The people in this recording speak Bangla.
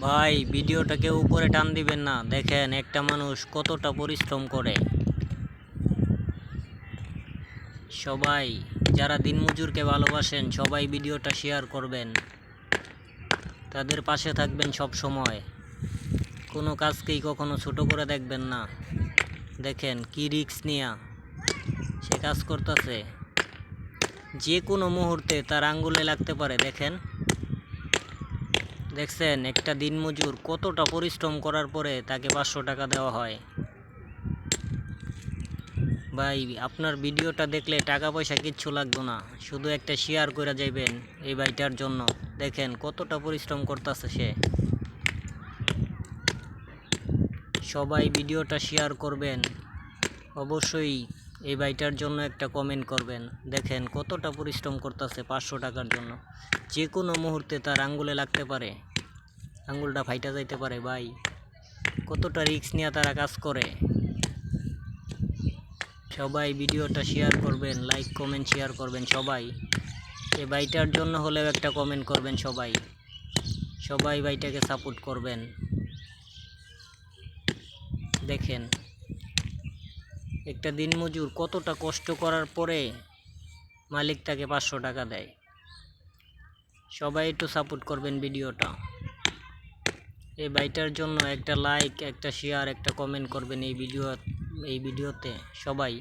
ভাই, ভিডিওটাকে উপরে টান দিবেন না। দেখেন, একটা মানুষ কতটা পরিশ্রম করে। সবাই, যারা দিনমজুরকে ভালোবাসেন, সবাই ভিডিওটা শেয়ার করবেন। তাদের পাশে থাকবেন সব সময়। কোনো কাজকেই কখনো ছোট করে দেখবেন না। দেখেন, কি রিক্স নিয়া সে কাজ করতেছে। যে কোনো মুহূর্তে তার আঙ্গুলে লাগতে পারে, দেখেন। দেখছেন, একটা দিনমজুর কতটা পরিশ্রম করার পরে তাকে পাঁচশো টাকা দেওয়া হয়। ভাই, আপনার ভিডিওটা দেখলে টাকা পয়সা কিচ্ছু লাগতো না, শুধু একটা শেয়ার করে যাইবেন এই ভাইটার জন্য। দেখেন কতটা পরিশ্রম করতেছে সে। সবাই ভিডিওটা শেয়ার করবেন, অবশ্যই এই ভাইটার জন্য একটা কমেন্ট করবেন। দেখেন কতটা পরিশ্রম করতেছে পাঁচশো টাকার জন্য। যে কোনো মুহূর্তে তার আঙ্গুলে লাগতে পারে। আঙ্গুলটা ফাইটা যাইতে পারে, ভাই। কতটা রিস্ক নিয়ে তারা কাজ করে। সবাই ভিডিওটা শেয়ার করবেন লাইক কমেন্ট শেয়ার করবেন সবাই। এই ভাইটার জন্য হলেও একটা কমেন্ট করবেন সবাই। সবাই ভাইটাকে সাপোর্ট করবেন। দেখেন। একটা দিনমজুর কতটা কষ্ট করার পরে মালিক তাকে পাঁচশো টাকা দেয়। সবাই একটু সাপোর্ট করবেন ভিডিওটা। এই বাইটার জন্য একটা লাইক একটা শেয়ার একটা কমেন্ট করবেন এই ভিডিও এই ভিডিওতে সবাই।